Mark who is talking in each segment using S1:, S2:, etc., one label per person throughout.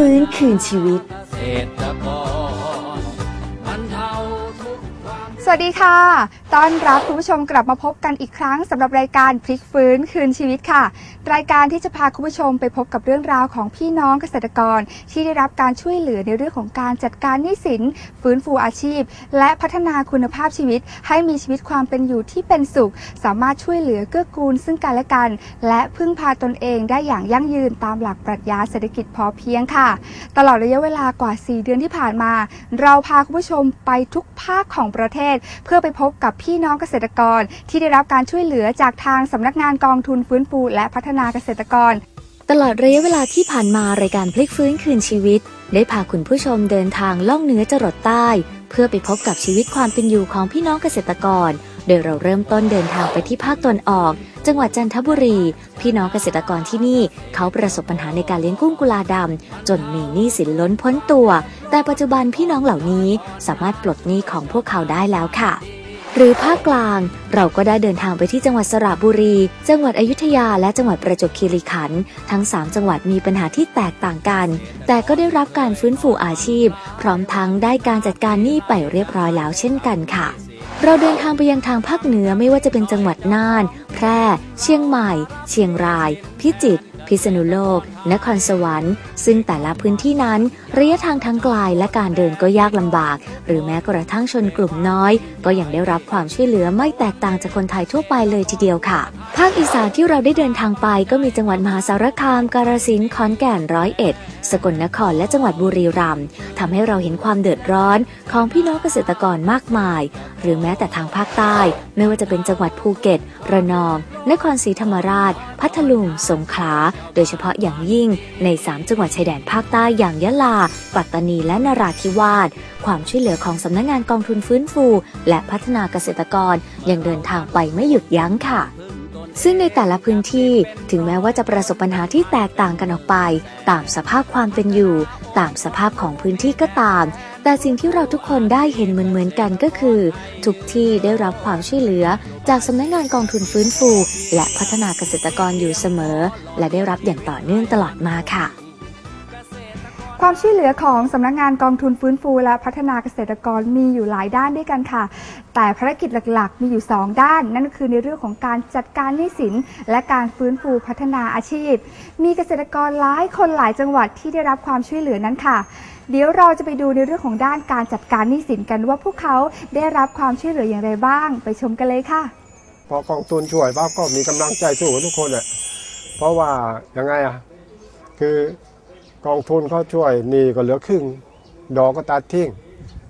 S1: ฟื้นคืนชีวิต
S2: สวัสดีค่ะ ต้อนรับคุณผู้ชมกลับมาพบกันอีกครั้งสำหรับรายการพลิกฟื้นคืนชีวิตค่ะ รายการที่จะพาคุณผู้ชมไปพบกับเรื่องราวของพี่น้องเกษตรกร ที่ได้รับการช่วยเหลือในเรื่องของการจัดการหนี้สิน ฟื้นฟูอาชีพ และพัฒนาคุณภาพชีวิต ให้มีชีวิตความเป็นอยู่ที่เป็นสุข สามารถช่วยเหลือเกื้อกูลซึ่งกันและกัน และพึ่งพาตนเองได้อย่างยั่งยืนตามหลักปรัชญาเศรษฐกิจพอเพียงค่ะ ตลอดระยะเวลากว่า 4 เดือนที่ผ่านมา เราพาคุณผู้ชมไปทุกภาคของประเทศเพื่อไปพบกับพี่น้องเกษตรกร ที่ได้รับการช่วยเหลือจากทางสำนักงานกองทุนฟื้นฟูและพัฒนาเกษตรกร
S1: ตลอดระยะเวลาที่ผ่านมารายการพลิกฟื้นคืนชีวิต ได้พาคุณผู้ชมเดินทางล่องเหนือจรดใต้ เพื่อไปพบกับชีวิตความเป็นอยู่ของพี่น้องเกษตรกร โดยเราเริ่มต้นเดินทางไปที่ภาคตะวันออก จังหวัดจันทบุรี พี่น้องเกษตรกรที่นี่เขาประสบปัญหาในการเลี้ยงกุ้งกุลาดำจนมีหนี้สินล้นพ้นตัว แต่ปัจจุบันพี่น้องเหล่านี้สามารถปลดหนี้ของพวกเขาได้แล้วค่ะหรือภาคกลางเราก็ได้เดินทางไปที่จังหวัดสระบุรี จังหวัดอยุธยาและจังหวัดประจวบคีรีขันธ์ทั้ง 3 จังหวัดมีปัญหาที่แตกต่างกัน แต่ก็ได้รับการฟื้นฟูอาชีพ พร้อมทั้งได้การจัดการหนี้ไปเรียบร้อยแล้วเช่นกันค่ะ เราเดินทางไปยังทางภาคเหนือไม่ว่าจะเป็นจังหวัดน่าน แพร่ เชียงใหม่ เชียงราย พิจิตร พิษณุโลก นครสวรรค์ ซึ่งแต่ละพื้นที่นั้น ระยะทางทั้งไกลและการเดินก็ยากลำบาก หรือแม้กระทั่งชนกลุ่มน้อย ก็ยังได้รับความช่วยเหลือไม่แตกต่างจากคนไทยทั่วไปเลยทีเดียวค่ะ ภาคอีสานที่เราได้เดินทางไปก็มีจังหวัดมหาสารคาม กาฬสินธุ์ ขอนแก่น ร้อยเอ็ด สกลนครและจังหวัดบุรีรัมย์ทำให้เราเห็นความเดือดร้อนของพี่น้องเกษตรกรมากมาย หรือแม้แต่ทางภาคใต้ ไม่ว่าจะเป็นจังหวัดภูเก็ต ระนอง นครศรีธรรมราช พัทลุง สงขลา โดยเฉพาะอย่างยิ่งใน 3 จังหวัดชายแดนภาคใต้อย่างยะลา ปัตตานี และนราธิวาส ความช่วยเหลือของสำนักงานกองทุนฟื้นฟู และพัฒนาเกษตรกรยังเดินทางไปไม่หยุดยั้งค่ะ ซึ่งในแต่ละพื้นที่ถึงแม้ว่าจะประสบปัญหาที่แตกต่างกันออกไป ตามสภาพความเป็นอยู่ ตามสภาพของพื้นที่ก็ตาม แต่สิ่งที่เราทุกคนได้เห็นเหมือนๆกันก็คือ ทุกที่ได้รับความช่วยเหลือ จากสำนักงานกองทุนฟื้นฟู และพัฒนาเกษตรกรอยู่เสมอ และได้รับอย่างต่อเนื่องตลอดมาค่ะ
S2: ความช่วยเหลือของสำนักงานกองทุนฟื้นฟูและพัฒนาเกษตรกรมีอยู่หลายด้านด้วยกันค่ะ แต่ภารกิจหลักๆ มีอยู่ 2 ด้าน นั่นก็คือในเรื่องของการจัดการหนี้สิน และการฟื้นฟูพัฒนาอาชีพ มีเกษตรกรหลายคนหลายจังหวัดที่ได้รับความช่วยเหลือนั้นค่ะ เดี๋ยวเราจะไปดูในเรื่องของด้านการจัดการหนี้สินกันว่าพวกเขาได้รับความช่วยเหลืออย่างไรบ้าง ไปชมกันเลยค่ะ
S3: พอกองทุนช่วยปั๊บก็มีกำลังใจสู้ทุกคนอะเพราะว่ายังไงอะคือ กองทุนเขาช่วยหนี่ก็เหลือครึ่ง ดอกก็ตัดทิ้ง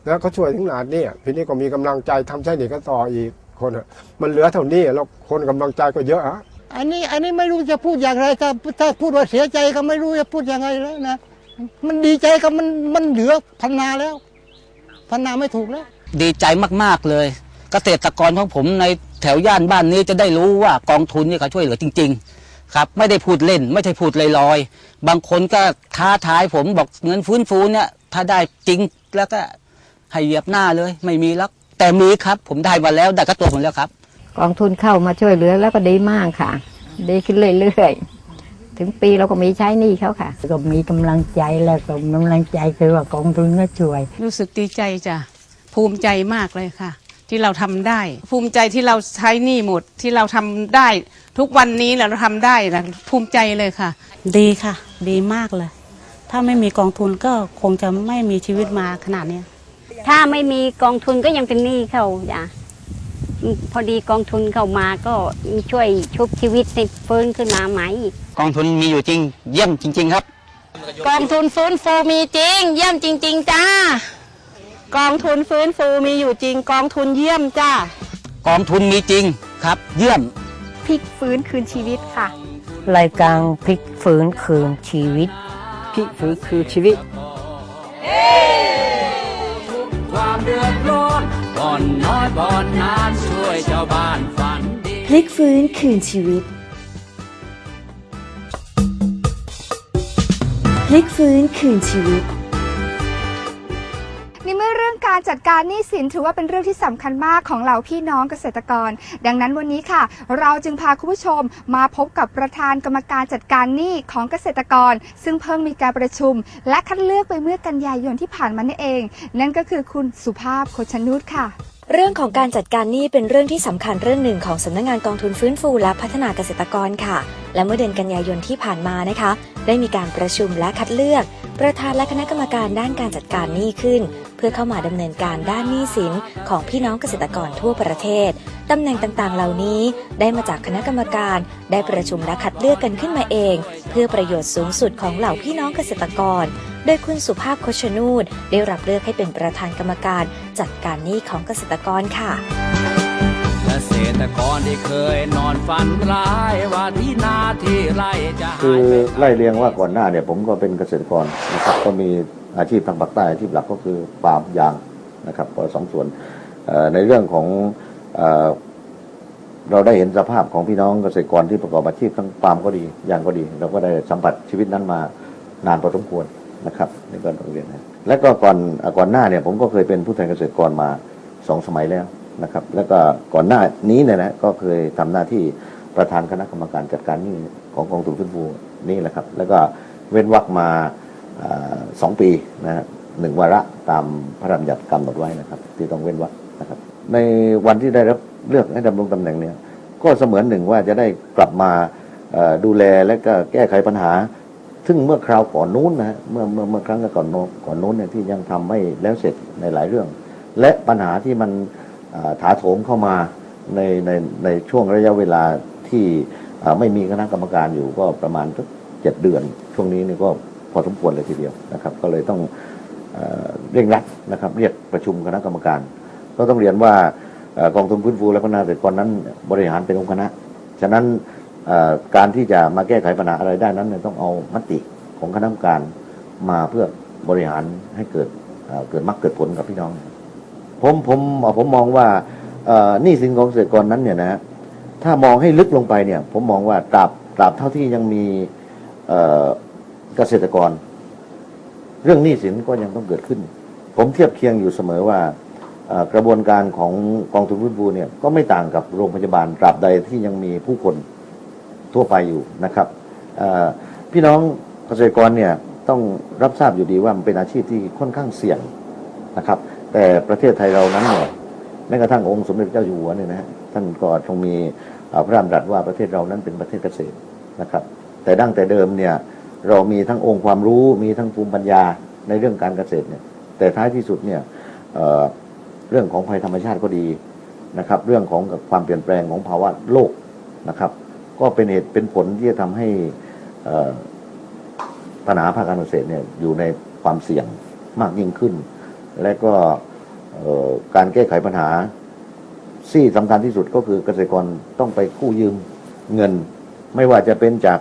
S3: แล้วเขาช่วยถึงขนาดนี้อะทีนี้ก็มีกำลังใจทำใช้หนี่ก็ต่ออีกคนอะมันเหลือเท่านี้แล้วคนกำลังใจก็เยอะอะ
S4: อันนี้อันนี้ไม่รู้จะพูดอย่างไรถ้าถ้าพูดว่าเสียใจก็ไม่รู้จะพูดยังไงแล้วนะมันดีใจก็มันมันเหลือพันนาแล้ว พันนาไม่ถูกแล้ว
S5: ดีใจมากๆเลย เกษตรกรของผมในแถวย่านบ้านนี้จะได้รู้ว่ากองทุนนี่เขาช่วยเหลือจริง ๆ ครับไม่ได้พูดเล่น ไม่ใช่พูดลอยๆบางคนก็ท้าทายผมบอกเงินฟื้นฟูเนี่ย ถ้าได้จริงแล้วก็ให้เหยียบหน้าเลย ไม่มีแล้วแต่มีครับผมได้มาแล้วได้กับตัวผมแล้วครับ
S6: กองทุนเข้ามาช่วยเหลือแล้วก็ดีมากค่ะ ดีขึ้นเรื่อยๆถึงปีเราก็มีใช้หนี้เขาค่ะ
S7: ก็มีกำลังใจแล้วก็กำลังใจคือว่ากองทุนก็ช่วย
S8: รู้สึกดีใจจ้ะภูมิใจมากเลยค่ะ ที่เราทำได้ ภูมิใจที่เราใช้หนี้หมดที่เราทำได้ ทุกวันนี้เราทำได้นะภูมิใจเลยค่ะ
S9: ดีค่ะ ดีมากเลย ถ้าไม่มีกองทุนก็คงจะไม่มีชีวิตมาขนาดเนี้ย
S10: ถ้าไม่มีกองทุนก็ยังเป็นหนี้เขาจ้ะอืมพอดีกองทุนเข้ามาก็ช่วยชุบชีวิตให้ฟื้นขึ้นมาใหม่อีก
S5: กองทุนมีอยู่จริง เยี่ยมจริง ๆ ครับ
S9: กองทุนฟื้นฟูมีจริง เยี่ยมจริง ๆ จ้า กองทุนฟื้นฟูมีอยู่จริง กองทุนเยี่ยมจ้า
S5: กองทุนมีจริงครับ เยี่ยม
S2: พลิกฟื้นคืนชีวิตค่ะ
S7: รายการพลิกฟื้นคืนชีวิต
S4: พลิกฟื้นคือชีวิต
S5: ความเดือดร้อนก่อนน้อยก่อนนานช่วยชาวบ้านฝันดี
S1: พลิกฟื้นคืนชีวิตพลิกฟื้นคืนชีวิต
S2: การจัดการหนี้สินถือว่าเป็นเรื่องที่สำคัญมากของเหล่าพี่น้องเกษตรกร ดังนั้นวันนี้ค่ะ เราจึงพาคุณผู้ชมมาพบกับประธานกรรมการจัดการหนี้ของเกษตรกร ซึ่งเพิ่งมีการประชุม และคัดเลือกไปเมื่อกันยายนที่ผ่านมานี่เอง นั่นก็คือคุณสุภาพโคชนุชค่ะ
S1: เรื่องของการจัดการหนี้เป็นเรื่องที่สำคัญเรื่องหนึ่งของสำนักงานกองทุนฟื้นฟูและพัฒนาเกษตรกรค่ะ และเมื่อเดือนกันยายนที่ผ่านมานะคะ ได้มีการประชุมและคัดเลือก ประธานและคณะกรรมการด้านการจัดการหนี้ขึ้น เพื่อเข้ามาดำเนินการด้านหนี้สินของพี่น้องเกษตรกรทั่วประเทศตำแหน่งต่างๆ เหล่านี้ได้มาจากคณะกรรมการได้ประชุมและคัดเลือกกันขึ้นมาเอง เพื่อประโยชน์สูงสุดของเหล่าพี่น้องเกษตรกร โดยคุณสุภาพโคชนูดได้รับเลือกให้เป็นประธานกรรมการจัดการหนี้ของเกษตรกรค่ะ
S11: ษตรกรที่เคยนอนฝันร้ายว่าที่นาที่ไร่จะ
S12: คื
S11: หาย
S12: อ
S11: ไป
S12: ไล่เรียงว่าก่อนหน้าเนี่ยผมก็เป็นเกษตรกรนะครับก็มีอาชีพทางภาคใต้อาชีพหลักก็คือปาล์มยางนะครับก็สองส่วนเอ่อในเรื่องของเอ่อเราได้เห็นสภาพของพี่น้องเกษตรกรที่ประกอบอาชีพทั้งปาล์มก็ดียางก็ดี เราก็ได้สัมผัสชีวิตนั้นมานานพอสมควรนะครับนี่ก็ต้องเรียนนะและก็ก่อนก่อนหน้าเนี่ยผมก็เคยเป็นผู้แทนเกษตรกรมาสองสมัยแล้ว นะครับ แล้วก็ก่อนหน้านี้เนี่ยนะก็เคยทำหน้าที่ประธานคณะกรรมการจัดการหนี้ของกองทุนฟื้นฟูนี่แหละครับ แล้วก็เว้นวรรคมาสองปีนะฮะหนึ่งวาระตามพระราชบัญญัติกำหนดไว้นะครับ ที่ต้องเว้นวรรคนะครับ ในวันที่ได้รับเลือกให้ดำรงตำแหน่งเนี่ยก็เสมือนหนึ่งว่าจะได้กลับมาดูแลและก็แก้ไขปัญหา ซึ่งเมื่อคราวก่อนนู้นนะเมื่อเมื่อเมื่อครั้งก่อนก่อนนู้นเนี่ยที่ยังทำไม่แล้วเสร็จในหลายเรื่อง และปัญหาที่มัน ถาโถมเข้ามาในในในช่วงระยะเวลาที่ไม่มีคณะกรรมการอยู่ก็ประมาณสักเจ็ดเดือน ช่วงนี้นี่ก็พอสมควรเลยทีเดียวนะครับ ก็เลยต้องเร่งรัดนะครับ เรียกประชุมคณะกรรมการ ก็ต้องเรียนว่ากองทุนฟื้นฟูและพัฒนาเกษตรกรนั้นบริหารเป็นองค์คณะ ฉะนั้นการที่จะมาแก้ไขปัญหาอะไรได้นั้นต้องเอามติของคณะกรรมการมาเพื่อบริหารให้เกิดเกิดมรรคเกิดผลกับพี่น้อง ผมผมผมมองว่าหนี้สินของเกษตรกรนั้นเนี่ยนะฮะถ้ามองให้ลึกลงไปเนี่ย ผมมองว่าตราบตราบเท่าที่ยังมีเกษตรกร เรื่องหนี้สินก็ยังต้องเกิดขึ้น ผมเทียบเคียงอยู่เสมอว่ากระบวนการของกองทุนฟื้นฟูเนี่ยก็ไม่ต่างกับโรงพยาบาลตราบใดที่ยังมีผู้คนทั่วไปอยู่นะครับพี่น้องเกษตรกรเนี่ยต้องรับทราบอยู่ดีว่ามันเป็นอาชีพที่ค่อนข้างเสี่ยงนะครับ แต่ประเทศไทยเรานั้นเนี่ยแม้กระทั่งองค์สมเด็จพระเจ้าอยู่หัวเนี่ยนะฮะท่านก็ทรงมีพระราชดำรัสว่าประเทศเรานั้นเป็นประเทศเกษตรนะครับ แต่ดั้งแต่เดิมเนี่ยเรามีทั้งองค์ความรู้มีทั้งภูมิปัญญาในเรื่องการเกษตรเนี่ยแต่ท้ายที่สุดเนี่ยเเรื่องของภัยธรรมชาติก็ดีนะครับ เรื่องของความเปลี่ยนแปลงของภาวะโลกนะครับ ก็เป็นเหตุเป็นผลที่จะทำให้ปัญหาภาคการเกษตรเนี่ยอยู่ในความเสี่ยงมากยิ่งขึ้น และก็การแก้ไขปัญหาที่สำคัญที่สุดก็คือเกษตรกรต้องไปกู้ยืมเงิน ไม่ว่าจะเป็นจาก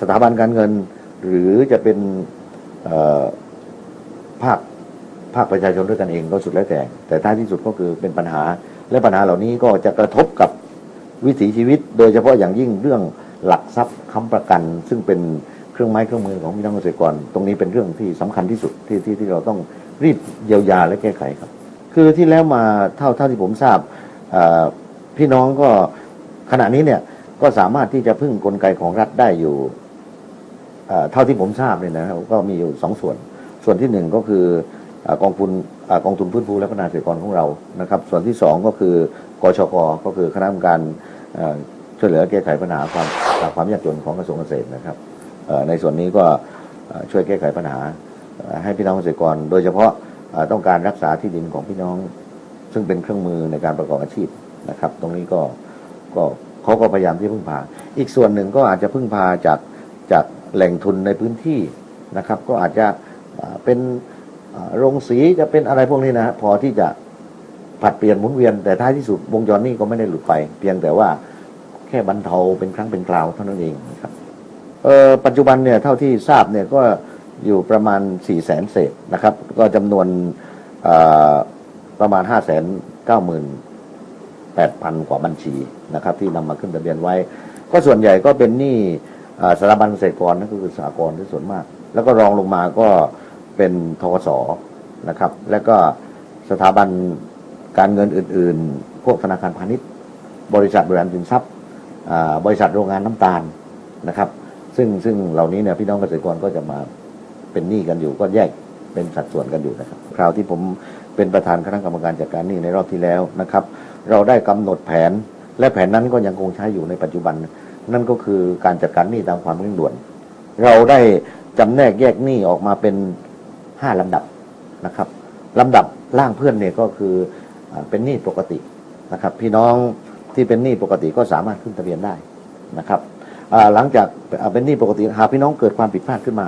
S12: สถาบันการเงิน หรือจะเป็นภาคภาคประชาชนด้วยกันเองก็สุดแล้วแต่ แต่ท้ายที่สุดก็คือเป็นปัญหา และปัญหาเหล่านี้ก็จะกระทบกับวิถีชีวิต โดยเฉพาะอย่างยิ่งเรื่องหลักทรัพย์ค้ำประกัน ซึ่งเป็น รื่องไม้เครื่องมือของพี่น้องเกษตรกร ตรงนี้เป็นเรื่องที่สำคัญที่สุดที่ที่ที่เราต้องรีบเยียวยาและแก้ไขครับ คือที่แล้วมาเท่าเท่าที่ผมทราบพี่น้องก็ขณะนี้เนี่ยก็สามารถที่จะพึ่งกลไกของรัฐได้อยู่เท่าที่ผมทราบเนี่ยนะครับก็มีอยู่สองส่วน ส่วนที่หนึ่งก็คืออกองทุนอกองทุนพื้นฟูและพัฒนาเกษตรกรของเรานะครับ ส่วนที่สองก็คือกชกก็คือคณะกรรมการช่วยเหลือแก้ไขปัญหาความความยากจนของกระทรวงเกษตรนะครับ ในส่วนนี้ก็ช่วยแก้ไขปัญหา ให้พี่น้องเกษตรกร โดยเฉพาะต้องการรักษาที่ดินของพี่น้อง ซึ่งเป็นเครื่องมือในการประกอบอาชีพนะครับ ตรงนี้ก็ก็เขาก็พยายามที่พึ่งพา อีกส่วนหนึ่งก็อาจจะพึ่งพาจากจากแหล่งทุนในพื้นที่นะครับ ก็อาจจะเป็นโรงสีจะเป็นอะไรพวกนี้นะพอที่จะผัดเปลี่ยนหมุนเวียนแต่ท้ายที่สุดวงจรนี้ก็ไม่ได้หลุดไป เพียงแต่ว่าแค่บรรเทาเป็นครั้งเป็นคราวเท่านั้นเองครับ ปัจจุบันเนี่ยเท่าที่ทราบเนี่ยก็อยู่ประมาณ4ี่แสนเศษนะครับ ก็จำนวนประมาณ5 9 9 0 0 8,000กว่าบัญชีนะครับที่นำมาขึ้นทะเบียนไว้ ก็ส่วนใหญ่ก็เป็นหนี้สถาบันเกษตรกรนั่นก็คือสหกรที่ส่วนมาก แล้วก็รองลงมาก็เป็นทกสนะครับ แล้วก็สถาบันการเงินอื่น ๆ พวกธนาคารพาณิชย์ บริษัทบริหารสินทรัพย์บริษัทโรงงานน้ำตาลนะครับ ซึ่งซึ่งเหล่านี้เนี่ยพี่น้องเกษตรกรก็จะมาเป็นหนี้กันอยู่ก็แยกเป็นสัดส่วนกันอยู่นะครับ คราวที่ผมเป็นประธานคณะกรรมการจัดการหนี้ในรอบที่แล้วนะครับ เราได้กำหนดแผน และแผนนั้นก็ยังคงใช้อยู่ในปัจจุบัน นั่นก็คือการจัดการหนี้ตามความเร่งด่วน เราได้จำแนกแยกหนี้ออกมาเป็นห้าลำดับนะครับลำดับล่างเพื่อนเนี่ยก็คือเป็นหนี้ปกตินะครับ พี่น้องที่เป็นหนี้ปกติก็สามารถขึ้นทะเบียนได้นะครับ หลังจากเป็นหนี้ปกติหากพี่น้องเกิดความผิดพลาดขึ้นมา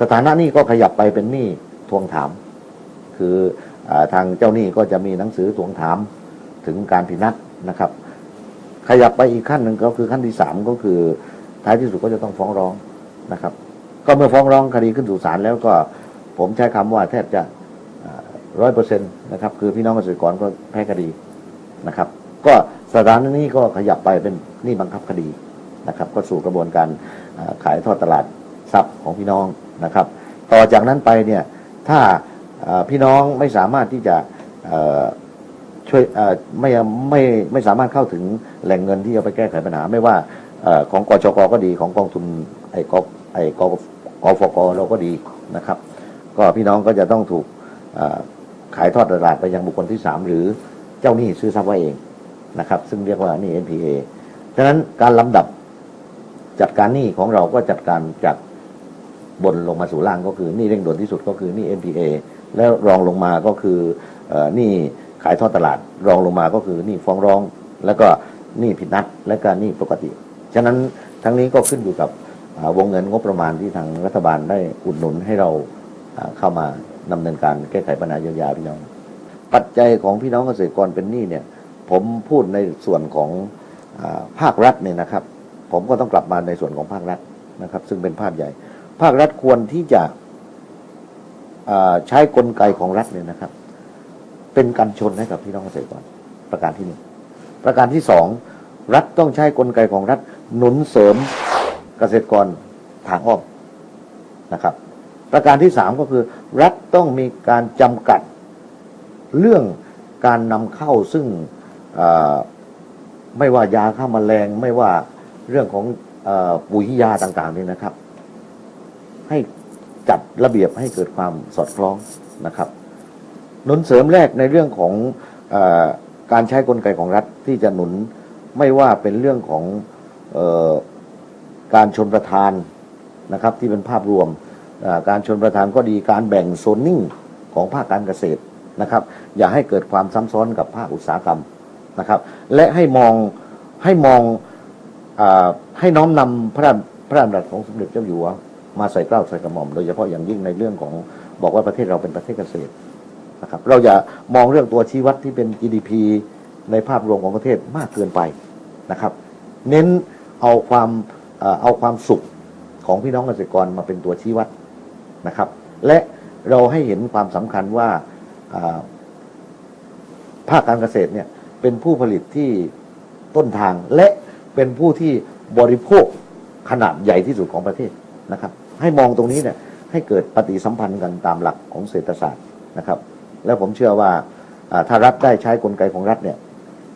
S12: สถานะหนี้ก็ขยับไปเป็นหนี้ทวงถาม คืออทางเจ้าหนี้ก็จะมีหนังสือทวงถามถึงการผิดนัดนะครับ ขยับไปอีกขั้นหนึ่งก็คือขั้นที่สามก็คือท้ายที่สุดก็จะต้องฟ้องร้องนะครับ ก็เมื่อฟ้องร้องคดีขึ้นสู่ศาลแล้วก็ผมใช้คำว่าแทบจะร้อยเปอร์เซ็นต์นะครับ คือพี่น้องเกษตรกรก็แพ้คดีนะครับ ก็สถานะนี้ก็ขยับไปเป็นหนี้บังคับคดี นะครับก็สู่กระบวนการขายทอดตลาดทรัพย์ของพี่น้องนะครับ ต่อจากนั้นไปเนี่ยถ้าพี่น้องไม่สามารถที่จะช่วยไม่ไม่ไม่สามารถเข้าถึงแหล่งเงินที่จะไปแก้ไขปัญหา ไม่ว่าอของกชกก็ดีของกองทุนไอ้กไอ้กกฟกเราก็ดีนะครับ ก็พี่น้องก็จะต้องถูกขายทอดตลาดไปยังบุคคลที่สามหรือเจ้าหนี้ซื้อทรัพย์ไว้เองนะครับ ซึ่งเรียกว่านี่ NPA ฉะนั้นการลำดับ จัดการหนี้ของเราก็จัดการจากบนลงมาสู่ล่างก็คือหนี้เร่งด่วนที่สุดก็คือหนี้ NPA แล้วรองลงมาก็คือหนี้ขายทอดตลาด รองลงมาก็คือหนี่ฟ้องร้อง แล้วก็หนี่ผิดนัด และก็หนี่ปกติ ฉะนั้นทั้งนี้ก็ขึ้นอยู่กับวงเงินงบประมาณที่ทางรัฐบาลได้อุดหนุนให้เราเข้ามาดำเนินการแก้ไขปัญหาเยียวยาพี่น้อง ปัจจัยของพี่น้องเกษตรกรเป็นหนี้เนี่ย ผมพูดในส่วนของอภาครัฐเนี่ยนะครับ ผมก็ต้องกลับมาในส่วนของภาครัฐนะครับ ซึ่งเป็นภาคใหญ่ ภาครัฐควรที่จะใช้กลไกของรัฐเนี่ยนะครับ เป็นการชนให้กับพี่น้องเกษตรกรประการที่หนึ่งประการที่สองรัฐต้องใช้กลไกของรัฐหนุนเสริมเกษตรกรทางอ้อมนะครับ ประการที่สามก็คือ รัฐต้องมีการจำกัดเรื่องการนำเข้าซึ่งไม่ว่ายาฆ่าแมลงไม่ว่า เรื่องของอปุ๋ยยาต่างๆนี่นะครับ ให้จัดระเบียบให้เกิดความสอดคล้องนะครับหนุนเสริมแรกในเรื่องของอการใช้กลไกของรัฐที่จะหนุนไม่ว่าเป็นเรื่องของออการชนประทานนะครับ ที่เป็นภาพรวมการชนประทานก็ดีการแบ่งโซนนิ่งของภาคการเกษตรนะครับ อย่าให้เกิดความซ้ำซ้อนกับภาคอุตสาหกรรมนะครับ และให้มองให้มอง ให้น้อมนำพระพระราชดำรัสของสมเด็จเจ้าอยู่หัวมาใส่เกล้าใส่กระหม่อมโดยเฉพาะอย่างยิ่งในเรื่องของบอกว่าประเทศเราเป็นประเทศเกษตรนะครับ เราอย่ามองเรื่องตัวชี้วัดที่เป็น GDP ในภาพรวมของประเทศมากเกินไปนะครับ เน้นเอาความเอาความสุขของพี่น้องเกษตรกรมาเป็นตัวชี้วัดนะครับ และเราให้เห็นความสำคัญว่าภาคการเกษตรเนี่ยเป็นผู้ผลิตที่ต้นทางและ เป็นผู้ที่บริโภคขนาดใหญ่ที่สุดของประเทศนะครับ ให้มองตรงนี้เนี่ยให้เกิดปฏิสัมพันธ์กันตามหลักของเศรษฐศาสตร์นะครับ แล้วผมเชื่อว่าถ้ารัฐได้ใช้กลไกของรัฐเนี่ย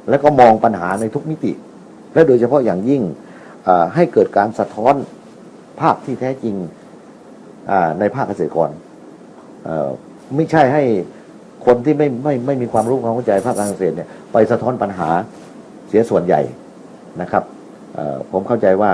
S12: แล้วก็มองปัญหาในทุกมิติ และโดยเฉพาะอย่างยิ่งให้เกิดการสะท้อนภาพที่แท้จริงในภาคเกษตรกรไม่ใช่ให้คนที่ไม่ไม่ไม่มีความรู้ความเข้าใจภาคการเกษตรเนี่ยไปสะท้อนปัญหาเสียส่วนใหญ่ นะครับเอ่อผมเข้าใจว่า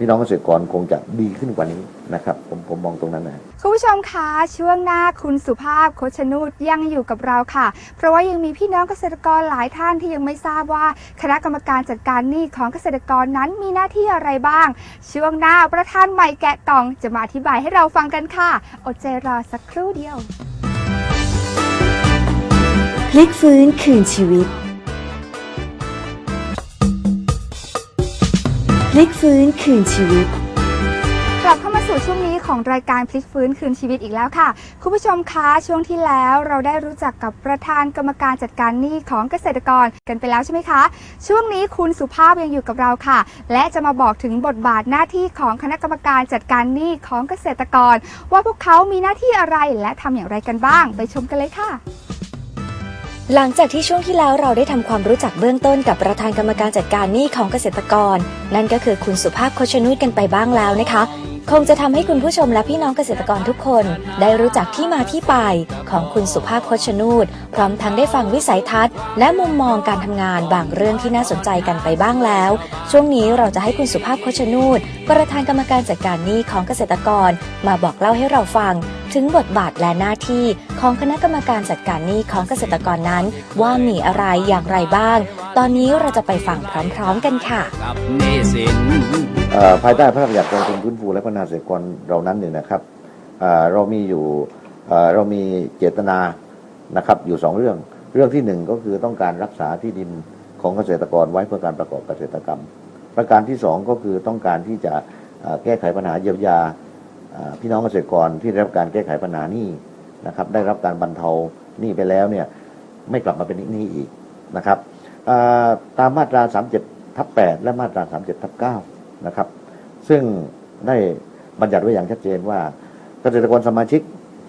S12: พี่น้องเกษตรกรคงจะดีขึ้นกว่านี้นะครับผมผมมองตรงนั้นนะ
S2: คุณผู้ชมคะช่วงหน้าคุณสุภาพโคชนุชยังอยู่กับเราค่ะ เพราะว่ายังมีพี่น้องเกษตรกรหลายท่านที่ยังไม่ทราบว่า คณะกรรมการจัดการหนี้ของเกษตรกรนั้นมีหน้าที่อะไรบ้าง ช่วงหน้าประธานใหม่แกะกล่องจะมาอธิบายให้เราฟังกันค่ะ อดใจรอสักครู่เดียว
S1: พลิกฟื้นคืนชีวิต พลิกฟื้นคืนชีวิต
S2: กลับเข้ามาสู่ช่วงนี้ของรายการพลิกฟื้นคืนชีวิตอีกแล้วค่ะ คุณผู้ชมคะช่วงที่แล้วเราได้รู้จักกับประธานกรรมการจัดการหนี้ของเกษตรกรกันไปแล้วใช่ไหมคะ ช่วงนี้คุณสุภาพยังอยู่กับเราค่ะ และจะมาบอกถึงบทบาทหน้าที่ของคณะกรรมการจัดการหนี้ของเกษตรกร ว่าพวกเขามีหน้าที่อะไรและทำอย่างไรกันบ้าง ไปชมกันเลยค่ะ
S1: หลังจากที่ช่วงที่แล้วเราได้ทำความรู้จักเบื้องต้นกับประธานกรรมการจัดการหนี้ของเกษตรกร นั่นก็คือคุณสุภาพโคชนุชกันไปบ้างแล้วนะคะ คงจะทำให้คุณผู้ชมและพี่น้องเกษตรกรทุกคน ได้รู้จักที่มาที่ไปของคุณสุภาพโคชนุชพร้อมทั้งได้ฟังวิสัยทัศน์ และมุมมองการทำงานบางเรื่องที่น่าสนใจกันไปบ้างแล้ว ช่วงนี้เราจะให้คุณสุภาพโคชนุชประธานกรรมการจัดการหนี้ของเกษตรกร มาบอกเล่าให้เราฟัง ถึงบทบาทและหน้าที่ของคณะกรรมการจัดการหนี้ของเกษตรกรนั้น ว่ามีอะไรอย่างไรบ้าง ตอนนี้เราจะไปฟังพร้อม ๆ กันค่ะ
S12: ภายใต้พระราชบัญญัติกองทุนฟื้นฟูและพัฒนาเกษตรกรเรานั้นเนี่ยนะครับเรามีอยู่เรามีเจตนานะครับอยู่สองเรื่อง เรื่องที่หนึ่งก็คือต้องการรักษาที่ดินของเกษตรกรไว้เพื่อการประกอบเกษตรกรรม ประการที่สองก็คือต้องการที่จะแก้ไขปัญหาเยียวยาพี่น้องเกษตรกรที่ได้รับการแก้ไขปัญหานี้นะครับได้รับการบรรเทาหนี้ไปแล้วเนี่ยไม่กลับมาเป็นหนี้อีกนะครับตามมาตรา 37ทับ8และมาตรา 37ทับ9 นะครับ ซึ่งได้บัญญัติไว้อย่างชัดเจนว่า เกษตรกรสมาชิก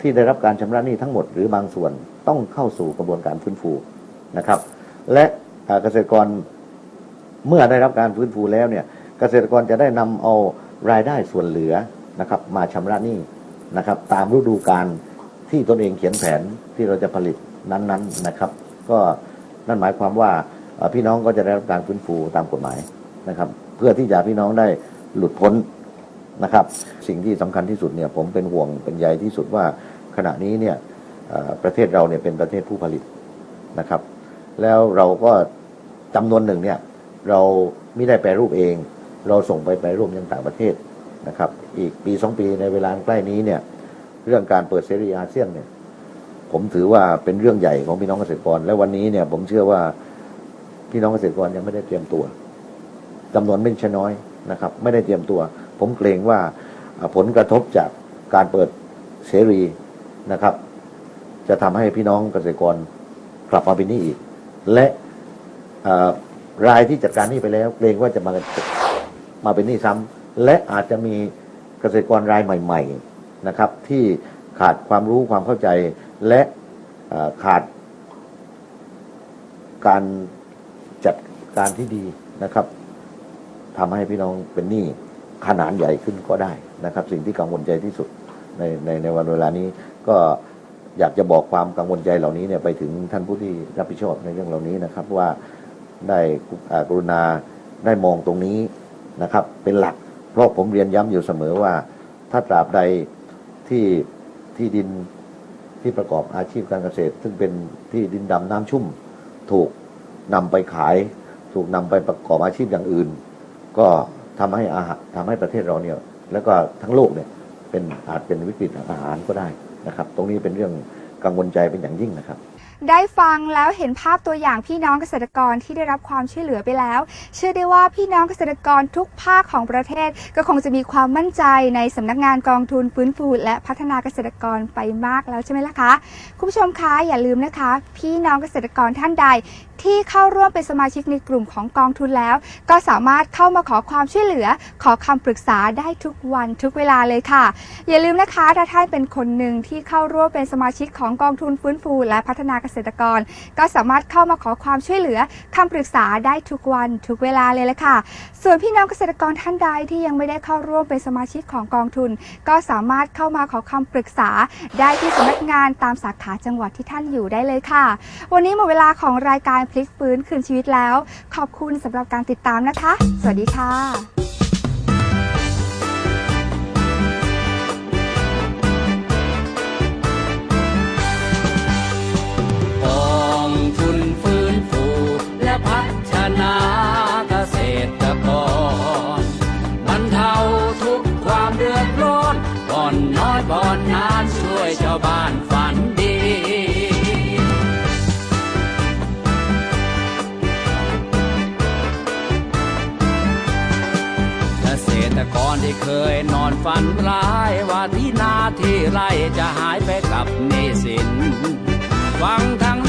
S12: ที่ได้รับการชำระหนี้ทั้งหมดหรือบางส่วนต้องเข้าสู่กระบวนการฟื้นฟูนะครับ และเกษตรกรเมื่อได้รับการฟื้นฟูแล้วเนี่ยเกษตรกรจะได้นำเอารายได้ส่วนเหลือนะครับ มาชำระหนี้นะครับ ตามฤดูกาลที่ตนเองเขียนแผนที่เราจะผลิตนั้นๆนะครับ ก็นั่นหมายความว่าพี่น้องก็จะได้รับการฟื้นฟูตามกฎหมายนะครับ เพื่อที่จะพี่น้องได้หลุดพ้นนะครับ สิ่งที่สำคัญที่สุดเนี่ยผมเป็นห่วงเป็นใยที่สุดว่าขณะนี้เนี่ยประเทศเราเนี่ยเป็นประเทศผู้ผลิตนะครับ แล้วเราก็จำนวนหนึ่งเนี่ยเราไม่ได้แปรรูปเอง เราส่งไปแปรรูปยังต่างประเทศนะครับ อีกปีสองปีในเวลาใกล้นี้เนี่ยเรื่องการเปิดเสรีอาเซียนเนี่ยผมถือว่าเป็นเรื่องใหญ่ของพี่น้องเกษตรกร และวันนี้เนี่ยผมเชื่อว่าพี่น้องเกษตรกรยังไม่ได้เตรียมตัว จำนวนไม่ใช่น้อยนะครับ ไม่ได้เตรียมตัว ผมเกรงว่าผลกระทบจากการเปิดเสรีนะครับ จะทำให้พี่น้องเกษตรกรกลับมาเป็นหนี้อีก และรายที่จัดการหนี้ไปแล้ว เกรงว่าจะมามาเป็นหนี้ซ้ำและอาจจะมีเกษตรกรรายใหม่ ๆนะครับ ที่ขาดความรู้ความเข้าใจและขาดการจัดการที่ดีนะครับ ทำให้พี่น้องเป็นหนี้ขนาดใหญ่ขึ้นก็ได้นะครับ สิ่งที่กังวลใจที่สุดในในในวันเวลานี้ก็อยากจะบอกความกังวลใจเหล่านี้เนี่ยไปถึงท่านผู้ที่รับผิดชอบในเรื่องเหล่านี้นะครับว่าได้กรุณาได้มองตรงนี้นะครับ เป็นหลัก เพราะผมเรียนย้ำอยู่เสมอว่า ถ้าตราบใดที่ที่ดินที่ประกอบอาชีพการเกษตร ซึ่งเป็นที่ดินดำน้ำชุ่ม ถูกนำไปขาย ถูกนำไปประกอบอาชีพอย่างอื่น ก็ทำให้อาหารทำให้ประเทศเราเนี่ย แล้วก็ทั้งโลกเนี่ยเป็นอาจเป็นวิกฤตอาหารก็ได้นะครับ ตรงนี้เป็นเรื่องกังวลใจเป็นอย่างยิ่งนะครับ
S2: ได้ฟังแล้วเห็นภาพตัวอย่างพี่น้องเกษตรกรที่ได้รับความช่วยเหลือไปแล้ว เชื่อได้ว่าพี่น้องเกษตรกรทุกภาคของประเทศ ก็คงจะมีความมั่นใจในสำนักงานกองทุนฟื้นฟู และพัฒนาเกษตรกรไปมากแล้วใช่ไหมล่ะคะ คุณผู้ชมคะอย่าลืมนะคะ พี่น้องเกษตรกรท่านใด ที่เข้าร่วมเป็นสมาชิกในกลุ่มของกองทุนแล้ว ก็สามารถเข้ามาขอความช่วยเหลือ ขอคำปรึกษาได้ทุกวันทุกเวลาเลยค่ะ อย่าลืมนะคะถ้าท่านเป็นคนหนึ่งที่เข้าร่วมเป็นสมาชิกของกองทุนฟื้นฟู และพัฒนาเกษตรกร ก็สามารถเข้ามาขอความช่วยเหลือคำปรึกษาได้ทุกวันทุกเวลาเลยละค่ะ ส่วนพี่น้องเกษตรกรท่านใดที่ยังไม่ได้เข้าร่วมเป็นสมาชิกของกองทุน ก็สามารถเข้ามาขอคำปรึกษา ได้ที่สำนักงานตามสาขาจังหวัดที่ท่านอยู่ได้เลยค่ะ วันนี้หมดเวลาของรายการพลิกฟื้นคืนชีวิตแล้ว ขอบคุณสำหรับการติดตามนะคะ สวัสดีค่ะ
S11: ที่ไร่จะหายไปกับหนี้สินฟังทั้ง